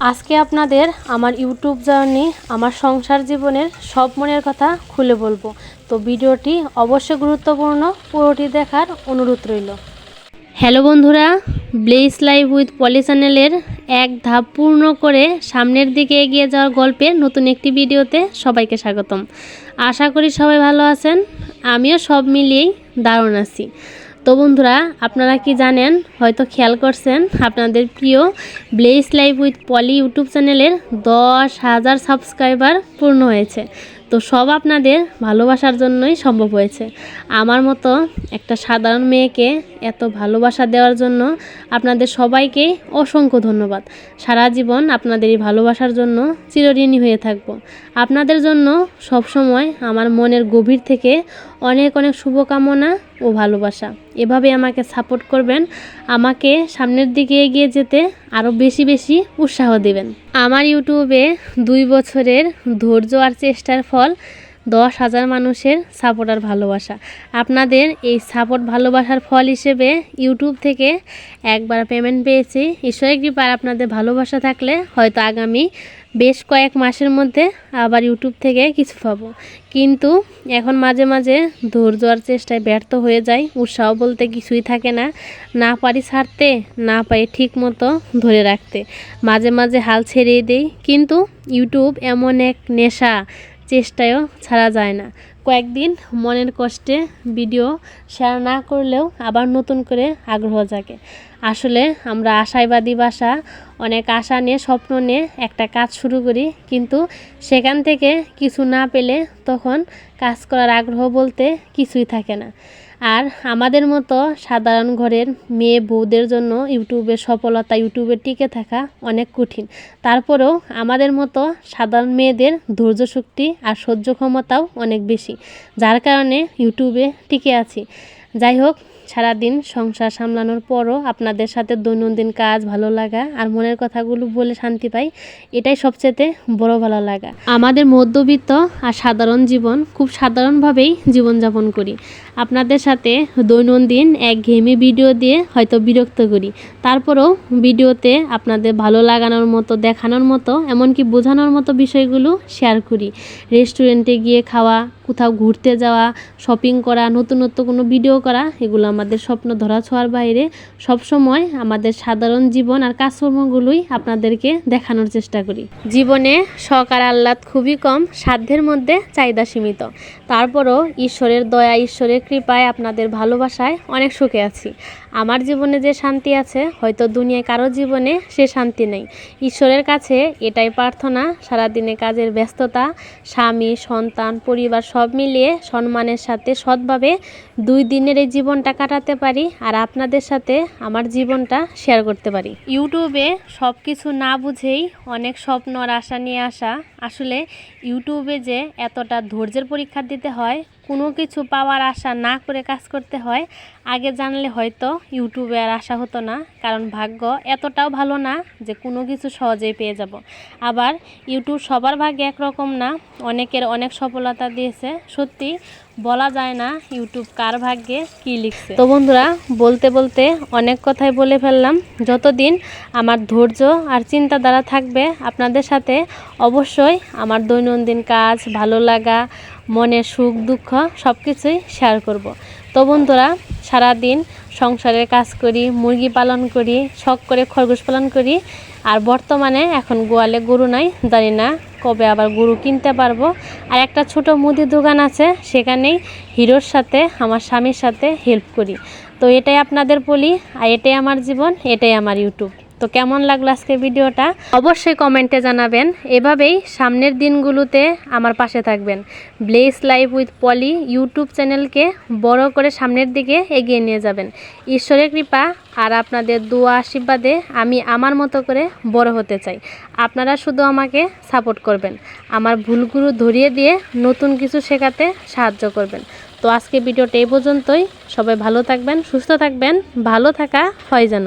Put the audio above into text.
আজকে আপনাদের আমার ইউটিউব জার্নি, আমার সংসার জীবনের সব মনের কথা খুলে বলব। তো ভিডিওটি অবশ্যই গুরুত্বপূর্ণ, পুরোটি দেখার অনুরোধ রইল। হ্যালো বন্ধুরা ব্লেস লাইভ উইথ পলি চ্যানেলের এক ধাপ পূর্ণ করে সামনের দিকে এগিয়ে যাওয়ার গল্পে নতুন একটি ভিডিওতে সবাইকে স্বাগতম। আশা করি সবাই ভালো আছেন, আমিও সব মিলিয়েই দারুণ আছি। তো বন্ধুরা, আপনারা কি জানেন, হয়তো খেয়াল করছেন, আপনাদের প্রিয় bless live with Poli YouTube চ্যানেলের দশ হাজার সাবস্ক্রাইবার পূর্ণ হয়েছে। তো সব আপনাদের ভালোবাসার জন্যই সম্ভব হয়েছে। আমার মতো একটা সাধারণ মেয়েকে এত ভালোবাসা দেওয়ার জন্য আপনাদের সবাইকে অসংখ্য ধন্যবাদ। সারা জীবন আপনাদের এই ভালোবাসার জন্য চিরঋণী হয়ে থাকব। আপনাদের জন্য সবসময় আমার মনের গভীর থেকে অনেক অনেক শুভকামনা ও ভালোবাসা। এভাবে আমাকে সাপোর্ট করবেন, আমাকে সামনের দিকে এগিয়ে যেতে আরও বেশি বেশি উৎসাহ দেবেন। আমার ইউটিউবে দুই বছরের ধৈর্য আর চেষ্টার ফল দশ হাজার মানুষের সাপোর্ট আর ভালোবাসা। আপনাদের এই সাপোর্ট ভালোবাসার ফল হিসেবে ইউটিউব থেকে একবার পেমেন্ট পেয়েছি। ঈশ্বরের কৃপার আপনাদের ভালোবাসা থাকলে হয়তো আগামী বেশ কয়েক মাসের মধ্যে আবার ইউটিউব থেকে কিছু পাবো। কিন্তু এখন মাঝে মাঝে ধৈর্য আর চেষ্টায় ব্যর্থ হয়ে যায় উৎসাহ বলতে কিছুই থাকে না। না পারি ছাড়তে, না পারি ঠিক মতো ধরে রাখতে। মাঝে মাঝে হাল ছেড়েই দেই। কিন্তু ইউটিউব এমন এক নেশা চেষ্টায়ও ছাড়া যায় না। কয়েকদিন মনের কষ্টে ভিডিও শেয়ার না করলেও আবার নতুন করে আগ্রহ জাগে। আসলে আমরা আশায়বাদী বাসা, অনেক আশা নিয়ে, স্বপ্ন নিয়ে একটা কাজ শুরু করি, কিন্তু সেখান থেকে কিছু না পেলে তখন কাজ করার আগ্রহ বলতে কিছুই থাকে না। আর আমাদের মতো সাধারণ ঘরের মেয়ে বউদের জন্য ইউটিউবের সফলতা, ইউটিউবে টিকে থাকা অনেক কঠিন। তারপরেও আমাদের মতো সাধারণ মেয়েদের ধৈর্য শক্তি আর সহ্য ক্ষমতাও অনেক বেশি, যার কারণে ইউটিউবে টিকে আছি। যাই হোক সারাদিন সংসার সামলানোর পরও আপনাদের সাথে দৈনন্দিন কাজ ভালো লাগা আর মনের কথাগুলো বলে শান্তি পাই, এটাই সবচেয়ে বড় ভালো লাগা। আমাদের মধ্যবিত্ত আর সাধারণ জীবন খুব সাধারণভাবেই জীবনযাপন করি। আপনাদের সাথে দৈনন্দিন এক ঘেমি ভিডিও দিয়ে হয়তো বিরক্ত করি। তারপরেও ভিডিওতে আপনাদের ভালো লাগানোর মতো, দেখানোর মতো, এমনকি বোঝানোর মতো বিষয়গুলো শেয়ার করি। রেস্টুরেন্টে গিয়ে খাওয়া কোথাও ঘুরতে যাওয়া শপিং করা, নতুনত্ব কোনো ভিডিও করা, এগুলো আমাদের স্বপ্ন ধরা ছোঁয়ার বাইরে। সবসময় আমাদের সাধারণ জীবন আর কাজকর্মগুলোই আপনাদেরকে দেখানোর চেষ্টা করি। জীবনে শখ আর আহ্লাদ খুবই কম, সাধ্যের মধ্যে চাহিদা সীমিত। তারপরও ঈশ্বরের দয়া, ঈশ্বরের কৃপায় আপনাদের ভালোবাসায় অনেক সুখে আছি। আমার জীবনে যে শান্তি আছে, হয়তো দুনিয়ায় কারও জীবনে সে শান্তি নেই। ঈশ্বরের কাছে এটাই প্রার্থনা, সারাদিনে কাজের ব্যস্ততা, স্বামী, সন্তান, পরিবার সব মিলিয়ে সম্মানের সাথে সৎভাবে দুই দিনের এই জীবনটা কাটাতে পারি আর আপনাদের সাথে আমার জীবনটা শেয়ার করতে পারি। ইউটিউবে সব কিছু না বুঝেই অনেক স্বপ্ন আর আশা নিয়ে আসা। আসলে ইউটিউবে যে এতটা ধৈর্যের পরীক্ষা দিতে হয় কোনো কিছু পাওয়ার আশা না করে কাজ করতে হয়, আগে জানলে হয়তো ইউটিউবে আর আশা হতো না। কারণ ভাগ্য এতটাও ভালো না যে কোনো কিছু সহজেই পেয়ে যাব। আবার ইউটিউব সবার ভাগ্যে একরকম না, অনেকের অনেক সফলতা দিয়েছে। সত্যি বলা যায় না ইউটিউব কার ভাগ্যে কি লিখছে তো বন্ধুরা, বলতে বলতে অনেক কথাই বলে ফেললাম যতদিন আমার ধৈর্য আর চিন্তাধারা থাকবে আপনাদের সাথে, অবশ্যই আমার দৈনন্দিন কাজ, ভালো লাগা মনে সুখ, দুঃখ সব কিছুই শেয়ার করব। তো বন্ধুরা, সারাদিন সংসারের কাজ করি, মুরগি পালন করি, শখ করে খরগোশ পালন করি। আর বর্তমানে এখন গোয়ালে গরু নাই, জানি না কবে আবার গরু কিনতে পারব। আর একটা ছোট মুদি দোকান আছে, সেখানেই হিরোর সাথে, আমার স্বামীর সাথে হেল্প করি। তো এটাই আপনাদের বলি, আর এটাই আমার জীবন, এটাই আমার ইউটিউব। তো কেমন লাগল আজকে ভিডিওটা? অবশ্যই কমেন্টে জানাবেন। এভাবেই সামনের দিনগুলোতে আমার পাশে থাকবেন। Bless live with Poli YouTube চ্যানেলকে বড় করে সামনের দিকে এগিয়ে নিয়ে যাবেন। ঈশ্বরের কৃপা আর আপনাদের দোয়া আশীর্বাদে আমি আমার মতো করে বড় হতে চাই। আপনারা শুধু আমাকে সাপোর্ট করবেন। আমার ভুলগুলো ধরিয়ে দিয়ে নতুন কিছু শেখাতে সাহায্য করবেন। তো আজকে ভিডিওটা এই পর্যন্তই। সবাই ভালো থাকবেন, সুস্থ থাকবেন, ভালো থাকা হয় যেন।